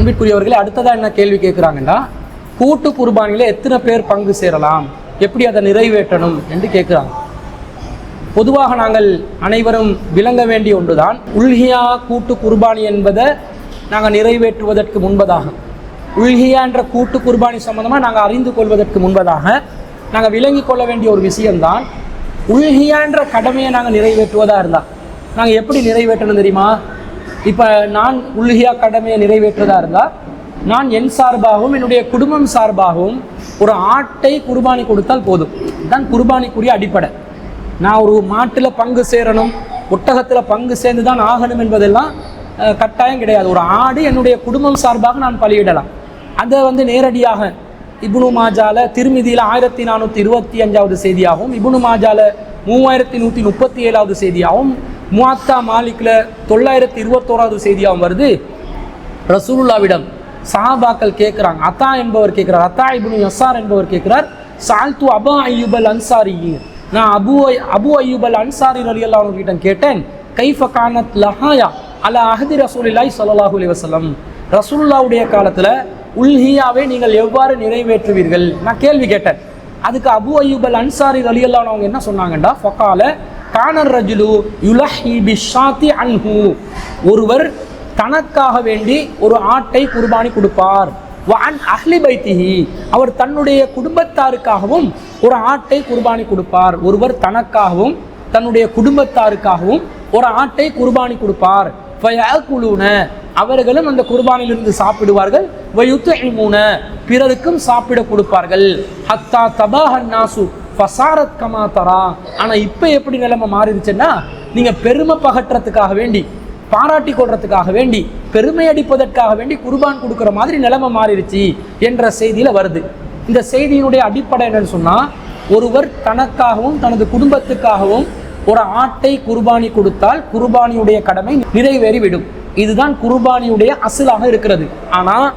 அன்பிற்குரியவர்களே அடுத்ததாக என்ன கேள்வி கேட்குறாங்கன்னா கூட்டு குர்பானியில எத்தனை பேர் பங்கு சேரலாம்? எப்படி அதை நிறைவேற்றணும் என்று கேட்குறாங்க பொதுவாக நாங்கள் அனைவரும் விளங்க வேண்டிய ஒன்றுதான் உல்ஹியா கூட்டு குர்பானி என்பதை நாங்கள் நிறைவேற்றுவதற்கு முன்பதாக. உல்ஹியா என்ற கூட்டு குர்பானி சம்பந்தமாக நாங்கள் அறிந்து கொள்வதற்கு முன்பதாக நாங்கள் விளங்கி கொள்ள வேண்டிய ஒரு விஷயம்தான் உல்ஹியா என்ற கடமையை நாங்கள் நிறைவேற்றுவதாக இருந்தால் நாங்கள் எப்படி நிறைவேற்றணும் தெரியுமா? இப்போ நான் உல்ஹியா கடமையை நிறைவேற்றதா இருந்தால் நான் என் சார்பாகவும் என்னுடைய குடும்பம் சார்பாகவும் ஒரு ஆட்டை குர்பானி கொடுத்தால் போதும். இதுதான் குர்பானிக்குரிய அடிப்படை. நான் ஒரு மாட்டில் பங்கு சேரணும் ஒட்டகத்தில் பங்கு சேர்ந்து தான் ஆகணும் என்பதெல்லாம் கட்டாயம் கிடையாது. ஒரு ஆடு என்னுடைய குடும்பம் சார்பாக நான் பலியிடலாம். அதை வந்து நேரடியாக இபுனு மாஜால திருமிதியில் ஆயிரத்தி நானூற்றி இருபத்தி அஞ்சாவது செய்தியாகவும் இபுனு மாஜால மூவாயிரத்தி நூற்றி முப்பத்தி ஏழாவது செய்தியாகவும் முவாத்தா மாலிக்கில் தொள்ளாயிரத்தி இருபத்தோராவது செய்தியாகவும் வருது. ரசூலுல்லாவிடம் சஹாபாக்கள் கேட்குறாங்க அத்தா என்பவர் கேட்குறார் அத்தா இப்னு யசார் என்பவர் கேட்குறார் சால்து அபா ஐயூபல் அன்சாரி நான் அபு அபு ஐயூபல் அன்சாரி ரலி அல்லாஹ் கிட்ட கேட்டேன். கைஃப கானத் லஹாயா அல அஹதி ரசூலில்லாய் ஸல்லல்லாஹு அலைஹி வஸல்லம். ரசூலுல்லாவுடைய காலத்தில் உல்ஹியாவை நீங்கள் எவ்வாறு நிறைவேற்றுவீர்கள்? நான் கேள்வி கேட்டேன். அதுக்கு அபு ஐயூபல் அன்சாரி ரலி அல்லாஹ் அவங்க என்ன சொன்னாங்கண்டா? ஃபக்கால கானர் ரஜுலு யுலஹி பிஷாத்தி அன்ஹு. ஒருவர் தனக்காக வேண்டி ஒரு ஆட்டை குர்பானி கொடுப்பார். வான் அஹ்லி பைத்திஹி. அவர் தன்னுடைய குடும்பத்தாருக்காகவும் ஒரு ஆட்டை குர்பானி கொடுப்பார். ஒருவர் தனக்காகவும் தன்னுடைய குடும்பத்தாருக்காகவும் ஒரு ஆட்டை குர்பானி கொடுப்பார். ஃபயஅகுலூன. அவர்களும் அந்த குர்பானிலிருந்து சாப்பிடுவார்கள். வயுத்துஇமூன. பிறருக்கும் சாப்பிட கொடுப்பார்கள். ஹத்தா தபாஹன் ஃபசாரத் கமா தரா. ஆனால் இப்போ எப்படி நிலைமை மாறிடுச்சுன்னா நீங்கள் பெருமை பகற்றத்துக்காக வேண்டி பாராட்டி கொள்றதுக்காக வேண்டி பெருமை அடிப்பதற்காக வேண்டி குர்பான் கொடுக்குற மாதிரி நிலைமை மாறிடுச்சு என்ற செய்தியில் வருது. இந்த செய்தியினுடைய அடிப்படை என்னன்னு சொன்னால் ஒருவர் தனக்காகவும் தனது குடும்பத்துக்காகவும் ஒரு ஆட்டை குர்பானி கொடுத்தால் குர்பானியுடைய கடமை நிறைவேறிவிடும். இதுதான் குர்பானியுடைய அசலாக இருக்கிறது. ஆனால்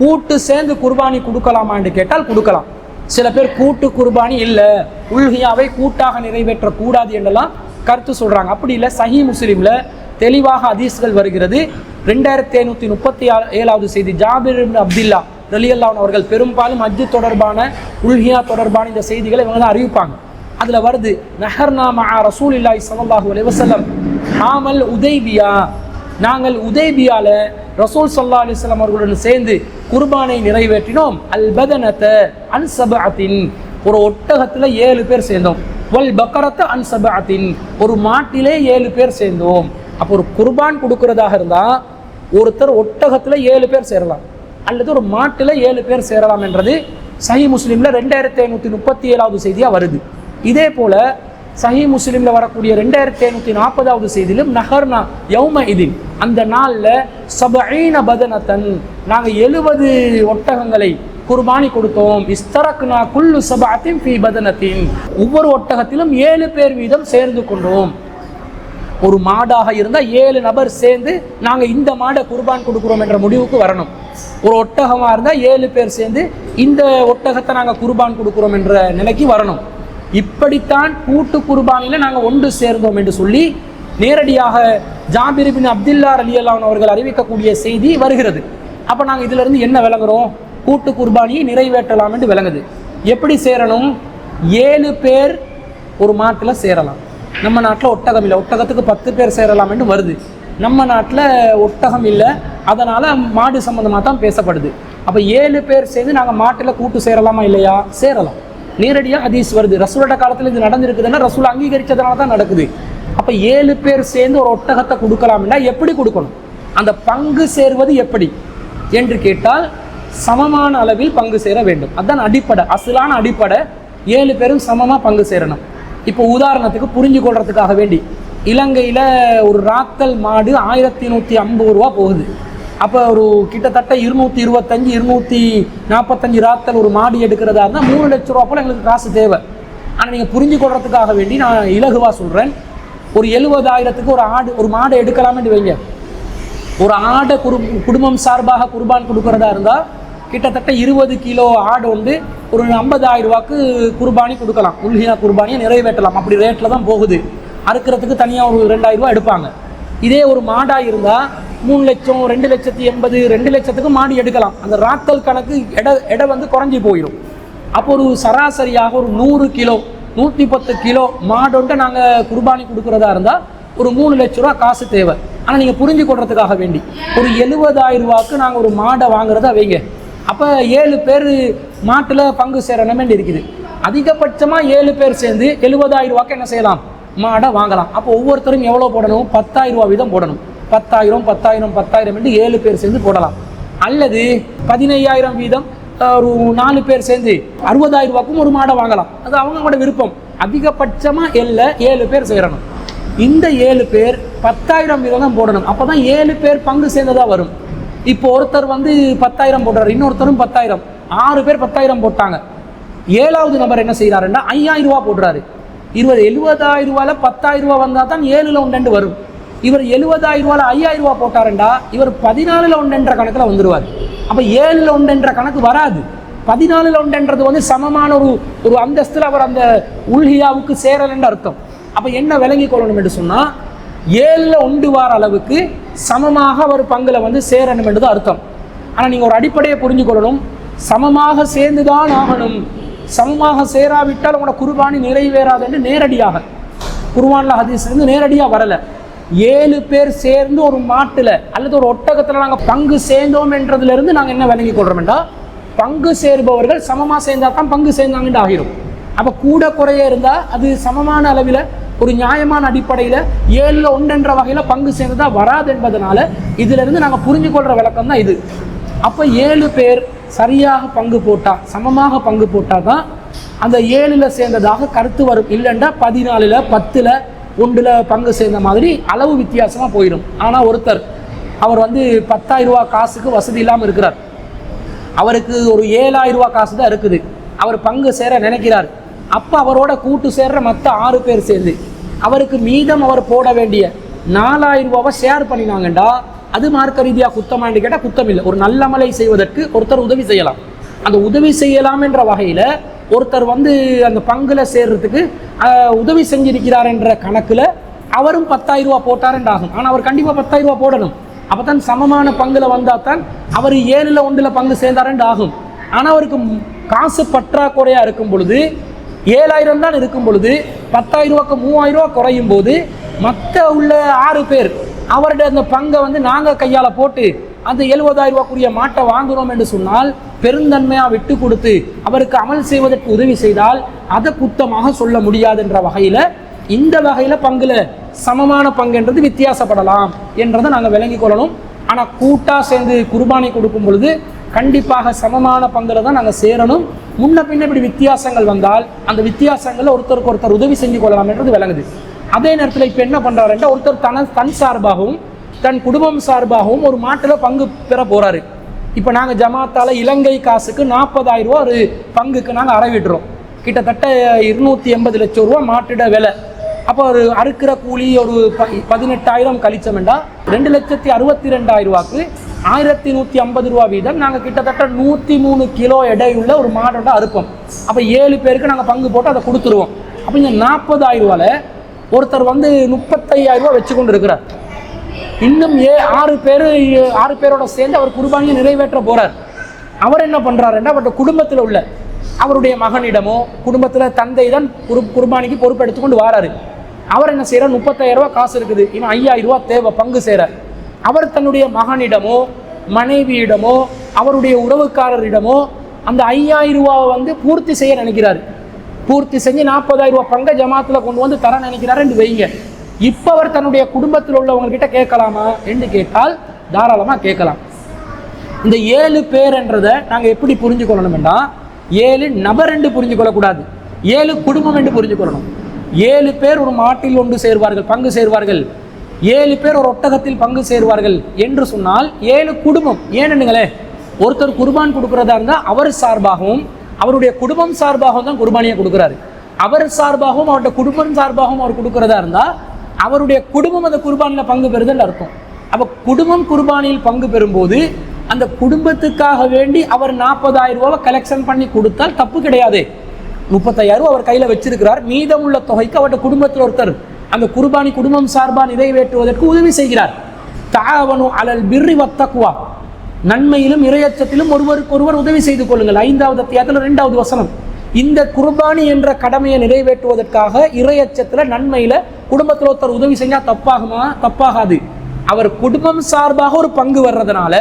கூட்டு சேர்ந்து குர்பானி கொடுக்கலாமா என்று கேட்டால் கொடுக்கலாம். சில பேர் கூட்டு குர்பானி இல்லை உல்ஹியாவை கூட்டாக நிறைவேற்றக்கூடாது என்றெல்லாம் கருத்து சொல்கிறாங்க அப்படி இல்லை சஹி முஸ்லீமில் தெளிவாக அதீஸ்கள் வருகிறது. ரெண்டாயிரத்தி ஐநூற்றி முப்பத்தி ஆறு ஏழாவது செய்தி ஜாபிர் இப்னு அப்துல்லா ரலியல்லான் அவர்கள் பெரும்பாலும் ஹஜ்ஜு தொடர்பான உல்ஹியா தொடர்பான இந்த செய்திகளை இவங்க தான் அறிவிப்பாங்க. அதில் வருது நஹர்னா மா ரசூலில்லாஹி ஸல்லல்லாஹு அலைஹி அலைவசல்லம் ஹாமல் உதய்பியா நாங்கள் உதய்பியாவில் ரசூல் சல்லா அலிஸ்லாம் அவர்களுடன் சேர்ந்து குர்பானை நிறைவேற்றினோம். அல் பதனத்தை அன் ஒரு ஒட்டகத்தில் ஏழு பேர் சேர்ந்தோம். வல் பக்கரத்தை அன் ஒரு மாட்டிலே ஏழு பேர் சேர்ந்தோம். அப்போ ஒரு குர்பான் கொடுக்கறதாக இருந்தால் ஒருத்தர் ஒட்டகத்தில் ஏழு பேர் சேரலாம். அல்லது ஒரு மாட்டில் ஏழு பேர் சேரலாம் என்றது சஹி முஸ்லீமில் ரெண்டாயிரத்தி ஐநூற்றி முப்பத்தி ஏழாவது செய்தியாக வருது. இதே போல் சஹி முஸ்லீமில் வரக்கூடிய ரெண்டாயிரத்தி ஐநூற்றி நாற்பதாவது செய்தியிலும் நஹர்னா யௌம இதின். அந்த நாளில் சபைன பதனத்தன். நாங்கள் எழுபது ஒட்டகங்களை குர்பானி கொடுத்தோம். இஸ்தரக்னா குல்லு சபாத்தின் ஃபி பதனத்தின். ஒவ்வொரு ஒட்டகத்திலும் ஏழு பேர் வீதம் சேர்ந்து கொண்டோம். ஒரு மாடாக இருந்தால் ஏழு நபர் சேர்ந்து நாங்கள் இந்த மாடை குர்பான் கொடுக்குறோம் என்ற முடிவுக்கு வரணும். ஒரு ஒட்டகமாக இருந்தால் ஏழு பேர் சேர்ந்து இந்த ஒட்டகத்தை நாங்கள் குர்பான் கொடுக்குறோம் என்ற நிலைக்கு வரணும். இப்படித்தான் கூட்டு குர்பானில் நாங்கள் ஒன்று சேர்ந்தோம் என்று சொல்லி நேரடியாக ஜாபிரிபின் அப்துல்லா அலி அல்லான் அவர்கள் அறிவிக்கக்கூடிய செய்தி வருகிறது. அப்போ நாங்கள் இதிலிருந்து என்ன விளங்குறோம்? கூட்டு குர்பானியை நிறைவேற்றலாம் என்று விளங்குது. எப்படி சேரணும்? ஏழு பேர் ஒரு மாட்டில் சேரலாம். நம்ம நாட்டில் ஒட்டகம் இல்லை. ஒட்டகத்துக்கு பத்து பேர் சேரலாம் என்று வருது. நம்ம நாட்டில் ஒட்டகம் இல்லை. அதனால் மாடு சம்மந்தமாக தான் பேசப்படுது. அப்போ ஏழு பேர் சேர்ந்து நாங்கள் மாட்டில் கூட்டு சேரலாமா இல்லையா? சேரலாம். நேரடியாக ஹதீஸ் வருது. ரசூலோட காலத்தில் இது நடந்திருக்குதுன்னா ரசூல் அங்கீகரிச்சதுனால தான் நடக்குது. அப்போ ஏழு பேர் சேர்ந்து ஒரு ஒட்டகத்தை கொடுக்கலாம்னா எப்படி கொடுக்கணும்? அந்த பங்கு சேர்வது எப்படி? என்று கேட்டால் சமமான அளவில் பங்கு சேர வேண்டும். அதுதான் அடிப்படை. அசலான அடிப்படை. ஏழு பேரும் சமமாக பங்கு சேரணும். இப்போ உதாரணத்துக்கு புரிஞ்சு கொள்றதுக்காக வேண்டி. இலங்கையில் ஒரு ராத்தல் மாடு ஆயிரத்தி நூற்றி ஐம்பது ரூபா போகுது. அப்போ ஒரு கிட்டத்தட்ட இருநூத்தி இருபத்தஞ்சி இருநூத்தி நாற்பத்தஞ்சு ராத்தல் ஒரு மாடு எடுக்கிறதா இருந்தால் மூணு லட்ச ரூபா போல எங்களுக்கு காசு தேவை. ஆனால் நீங்கள் புரிஞ்சு கொள்றதுக்காக வேண்டி நான் இலகுவாக சொல்கிறேன் ஒரு எழுபதாயிரத்துக்கு ஒரு ஆடு ஒரு மாடை எடுக்கலாம்னு வைங்க. ஒரு ஆடை குரு குடும்பம் சார்பாக குர்பான் கொடுக்கறதா இருந்தால் கிட்டத்தட்ட இருபது கிலோ ஆடு வந்து ஒரு ஐம்பதாயிரம் ரூபாய்க்கு குர்பானி கொடுக்கலாம். உல்ஹியா குர்பானியை நிறைவேற்றலாம். அப்படி ரேட்டில் தான் போகுது. அறுக்கிறதுக்கு தனியாக ஒரு ரெண்டாயிரம் ரூபா எடுப்பாங்க. இதே ஒரு மாடாக இருந்தால் மூணு லட்சம் ரெண்டு லட்சத்தி எண்பது ரெண்டு லட்சத்துக்கு மாடி எடுக்கலாம். அந்த ராக்கல் கணக்கு எடை எடை வந்து குறைஞ்சி போயிடும் அப்போ ஒரு சராசரியாக ஒரு நூறு கிலோ நூற்றி பத்து கிலோ மாடுன்ட்டு நாங்கள் குர்பானி கொடுக்குறதா இருந்தால் ஒரு மூணு லட்ச ரூபா காசு தேவை. ஆனால் நீங்கள் புரிஞ்சு கொள்றதுக்காக வேண்டி. ஒரு எழுபதாயிரம் ரூபாய்க்கு நாங்கள் ஒரு மாடை வாங்குறதா வைங்க. அப்போ ஏழு பேர் மாட்டில் பங்கு சேரணுமே இருக்குது. அதிகபட்சமாக ஏழு பேர் சேர்ந்து எழுபதாயிரம் ரூபாய்க்கு என்ன செய்யலாம்? மாடை வாங்கலாம். அப்போ ஒவ்வொருத்தரும் எவ்வளோ போடணும்? பத்தாயிரம் ரூபா வீதம் போடணும். பத்தாயிரம் பத்தாயிரம் பத்தாயிரம் என்று ஏழு பேர் சேர்ந்து போடலாம். அல்லது பதினையாயிரம் வீதம் ஒரு நாலு பேர் சேர்ந்து அறுபதாயிரம் ரூபாய்க்கும் ஒரு மாடை வாங்கலாம். அது அவங்களோட விருப்பம். அதிகபட்சமாக இல்லை ஏழு பேர் சேரணும். இந்த ஏழு பேர் பத்தாயிரம் வீதம் தான் போடணும். அப்போ தான் ஏழு பேர் பங்கு சேர்ந்ததாக வரும். இப்போ ஒருத்தர் வந்து பத்தாயிரம் போடுறாரு இன்னொருத்தரும் பத்தாயிரம். ஆறு பேர் பத்தாயிரம் போட்டாங்க. ஏழாவது நபர் என்ன செய்கிறாருன்னா ஐயாயிரம் ரூபா போடுறாரு. இருபது எழுபதாயிரம் ரூபாயில் பத்தாயிரம் ரூபா வந்தால் தான் ஏழில் ஒன்று வரும். இவர் எழுபதாயிரம் ரூபாயில் ஐயாயிரம் ரூபா போட்டாருண்டா இவர் பதினாலில் ஒன்றுன்ற கணக்கில் வந்துடுவார் அப்போ ஏழில் ஒன்றுன்ற கணக்கு வராது. பதினாலில் ஒன்றுன்றது வந்து சமமான ஒரு ஒரு அந்தஸ்தில் அவர் அந்த உல்ஹியாவுக்கு சேரலன்னு அர்த்தம். அப்போ என்ன விளங்கி கொள்ளணும் என்று சொன்னால் ஏழில் ஒன்று வார அளவுக்கு சமமாக அவர் பங்கில் வந்து சேரணும் என்றது அர்த்தம். ஆனால் நீங்கள் ஒரு அடிப்படையை புரிஞ்சு கொள்ளணும். சமமாக சேர்ந்து தான் ஆகணும். சமமாக சேராவிட்டால் உங்களோட குர்பானி நிறைவேறாது என்று நேரடியாக. குர்வான்ல ஹதீஸ் இருந்து நேரடியாக வரலை. ஏழு பேர் சேர்ந்து ஒரு மாட்டில் அல்லது ஒரு ஒட்டகத்தில் நாங்கள் பங்கு சேர்ந்தோம் என்றதுலேருந்து நாங்கள் என்ன விளங்கி கொள்றோம்டா பங்கு சேருபவர்கள் சமமாக சேர்ந்தால் தான் பங்கு சேர்ந்தாங்கன்னு ஆகிரும். அப்போ கூட குறைய இருந்தால் அது சமமான அளவில் ஒரு நியாயமான அடிப்படையில் ஏழில் ஒன்றென்ற வகையில் பங்கு சேர்ந்ததா வராது என்பதனால இதிலிருந்து நாங்கள் புரிஞ்சு கொள்கிற விளக்கம் தான் இது. அப்போ ஏழு பேர் சரியாக பங்கு போட்டால் சமமாக பங்கு போட்டால் தான் அந்த ஏழில் சேர்ந்ததாக கருத்து வரும். இல்லைன்னா பதினாலில் பத்தில் ஒன்றில் பங்கு சேர்ந்த மாதிரி அளவு வித்தியாசமாக போயிடும். ஆனால் ஒருத்தர் அவர் வந்து பத்தாயிரம் ரூபா காசுக்கு வசதி இல்லாமல் இருக்கிறார். அவருக்கு ஒரு ஏழாயிரம் ரூபா காசு தான் இருக்குது. அவர் பங்கு சேர நினைக்கிறார். அப்போ அவரோட கூட்டு சேர்ற மற்ற ஆறு பேர் சேர்ந்து அவருக்கு மீதம் அவர் போட வேண்டிய நாலாயிரம் ரூபாவை ஷேர் பண்ணினாங்கண்டா அது மார்க்க ரீதியாக குத்தமான்னு கேட்டால் குத்தம் இல்லை ஒரு நல்லமலை செய்வதற்கு ஒருத்தர் உதவி செய்யலாம். அந்த உதவி செய்யலாம் என்ற வகையில் ஒருத்தர் வந்து அந்த பங்கில் சேர்றதுக்கு உதவி செஞ்சிருக்கிறார் என்ற கணக்கில் அவரும் பத்தாயிரம் ரூபா போட்டார் ஆகும் ஆனால் அவர் கண்டிப்பாக பத்தாயிரம் ரூபா போடணும். அப்போ தான் சமமான பங்குல வந்தால் தான் அவர் ஏழில் ஒன்றில் பங்கு சேர்ந்தாரண்டு ஆகும் ஆனால் அவருக்கு காசு பற்றாக்குறையாக இருக்கும் பொழுது ஏழாயிரம் தான் இருக்கும் பொழுது பத்தாயிரம் ரூபாக்கு மூவாயிரம் ரூபா குறையும் போது மற்ற உள்ள ஆறு பேர் அவருடைய அந்த பங்கை வந்து நாங்கள் கையால் போட்டு அந்த எழுபதாயிரம் ரூபாய்க்குரிய மாட்டை வாங்குறோம் என்று சொன்னால் பெருந்தன்மையாக விட்டு கொடுத்து அவருக்கு அமல் செய்வதற்கு உதவி செய்தால் அதை குத்தமாக சொல்ல முடியாது என்ற வகையில் இந்த வகையில் பங்குல சமமான பங்குன்றது வித்தியாசப்படலாம் என்றதை நாங்கள் விளங்கிக் கொள்ளணும். ஆனால் கூட்டாக சேர்ந்து குர்பானை கொடுக்கும் பொழுது கண்டிப்பாக சமமான பங்குல தான் நாங்கள் சேரணும். முன்ன பின்ன இப்படி வித்தியாசங்கள் வந்தால் அந்த வித்தியாசங்களில் ஒருத்தருக்கு ஒருத்தர் உதவி செஞ்சு கொள்ளலாம் என்றது விளங்குது. அதே நேரத்தில் இப்போ என்ன பண்ணுறாருன்ற ஒருத்தர் தன தன் சார்பாகவும் தன் குடும்பம் சார்பாகவும் ஒரு மாட்டில் பங்கு பெற போகிறாரு இப்போ நாங்கள் ஜமாத்தால இலங்கை காசுக்கு நாற்பதாயிரம் ரூபா ஒரு பங்குக்கு நாங்கள் அறவிடுறோம். கிட்டத்தட்ட இருநூற்றி எண்பது லட்சம் ரூபா மாட்டிட விலை. அப்போ ஒரு அறுக்கிற கூலி ஒரு ப பதினெட்டாயிரம் கழிச்சமெண்டா ரெண்டு லட்சத்தி அறுபத்தி ரெண்டாயிரம் ரூபாக்கு ஆயிரத்தி நூற்றி ஐம்பது ரூபா வீதம் நாங்கள் கிட்டத்தட்ட நூற்றி மூணு கிலோ எடையுள்ள ஒரு மாடோட அறுப்போம். அப்போ ஏழு பேருக்கு நாங்கள் பங்கு போட்டு அதை கொடுத்துருவோம். அப்போ இந்த நாற்பதாயிரம் ரூபாவில் ஒருத்தர் வந்து முப்பத்தையாயிரம் ரூபா வச்சு கொண்டு இருக்கிறார். இன்னும் ஏ ஆறு பேர் ஆறு பேரோட சேர்ந்து அவர் குர்பானியை நிறைவேற்ற போகிறார் அவர் என்ன பண்ணுறாருன்னா அவருடைய குடும்பத்தில் உள்ள அவருடைய மகனிடமோ குடும்பத்தில் தந்தை தான் குரு குர்பானிக்கு பொறுப்பு எடுத்துக்கொண்டு வாராரு. அவர் என்ன செய்கிறார் முப்பத்தாயிரம் ரூபா காசு இருக்குது. இன்னும் ஐயாயிரம் ரூபா தேவை பங்கு சேர அவர் தன்னுடைய மகனிடமோ மனைவியிடமோ அவருடைய உறவுக்காரரிடமோ அந்த ஐயாயிரம் ரூபாவை வந்து பூர்த்தி செய்ய நினைக்கிறார். பூர்த்தி செஞ்சு நாற்பதாயிரம் ரூபாய் பங்கை ஜமாத்தில் கொண்டு வந்து தர நினைக்கிறாருன்னு வைங்க இப்போ அவர் தன்னுடைய குடும்பத்தில் உள்ளவங்ககிட்ட கேட்கலாமா என்று கேட்டால் தாராளமாக கேட்கலாம். இந்த ஏழு பேர்ன்றதை நாங்கள் எப்படி புரிஞ்சு கொள்ளணும்னா ஏழு நபர் என்று புரிஞ்சு கொள்ளக்கூடாது ஏழு குடும்பம் என்று புரிஞ்சு கொள்ளணும் ஏழு பேர் ஒரு மாட்டில் ஒன்று சேர்வார்கள் பங்கு சேர்வார்கள். ஏழு பேர் ஒரு ஒட்டகத்தில் பங்கு சேர்வார்கள் என்று சொன்னால் ஏழு குடும்பம் ஏனென்னுங்களே ஒருத்தர் குர்பான் கொடுக்குறதா இருந்தால் அவர் சார்பாகவும் அவருடைய குடும்பம் சார்பாகவும் தான் குர்பானியை கொடுக்குறாரு. அவர் சார்பாகவும் அவருடைய குடும்பம் சார்பாகவும் அவர் கொடுக்குறதா இருந்தால் அவருடைய குடும்பம் அந்த குர்பானில் பங்கு பெறுதல் அர்த்தம் அப்போ குடும்பம் குர்பானியில் பங்கு பெறும்போது அந்த குடும்பத்துக்காக வேண்டி அவர் நாற்பதாயிரம் ரூபாவை கலெக்ஷன் பண்ணி கொடுத்தால் தப்பு கிடையாது. முப்பத்தாயிரம் அவர் கையில் வச்சிருக்கிறார். மீதமுள்ள தொகைக்கு அவருடைய குடும்பத்தில் ஒருத்தர் அந்த குர்பானி குடும்பம் சார்பாக நிறைவேற்றுவதற்கு உதவி செய்கிறார். தாவனு அலல் பிர்ரி வத்தக்குவா நன்மையிலும் இரையச்சத்திலும் ஒருவருக்கு ஒருவர் உதவி செய்து கொள்ளுங்கள். ஐந்தாவது அத்தியாயத்தில் ரெண்டாவது வசனம். இந்த குர்பானி என்ற கடமையை நிறைவேற்றுவதற்காக இறையச்சத்தில் நன்மையில் குடும்பத்தில் ஒருத்தர் உதவி செஞ்சால் தப்பாகுமா? தப்பாகாது. அவர் குடும்பம் சார்பாக ஒரு பங்கு வர்றதுனால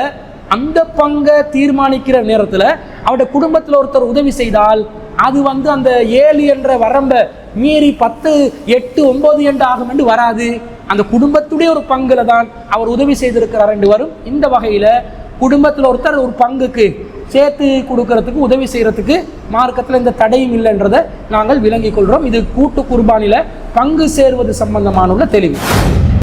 அந்த பங்கை தீர்மானிக்கிற நேரத்தில் அவருடைய குடும்பத்தில் ஒருத்தர் உதவி செய்தால் அது வந்து அந்த ஏழு என்ற வரம்பை மீறி பத்து எட்டு ஒன்பது என்று ஆகும் என்று வராது. அந்த குடும்பத்துடைய ஒரு பங்குல தான் அவர் உதவி செய்திருக்கிறார் என்று வரும். இந்த வகையில் குடும்பத்தில் ஒருத்தர் ஒரு பங்குக்கு சேர்த்து கொடுக்கறதுக்கு உதவி செய்கிறதுக்கு மார்க்கத்தில் இந்த தடையும் இல்லைன்றதை நாங்கள் விளங்கிக் கொள்கிறோம் இது கூட்டு குர்பானில பங்கு சேர்வது சம்பந்தமான உள்ள தெளிவு.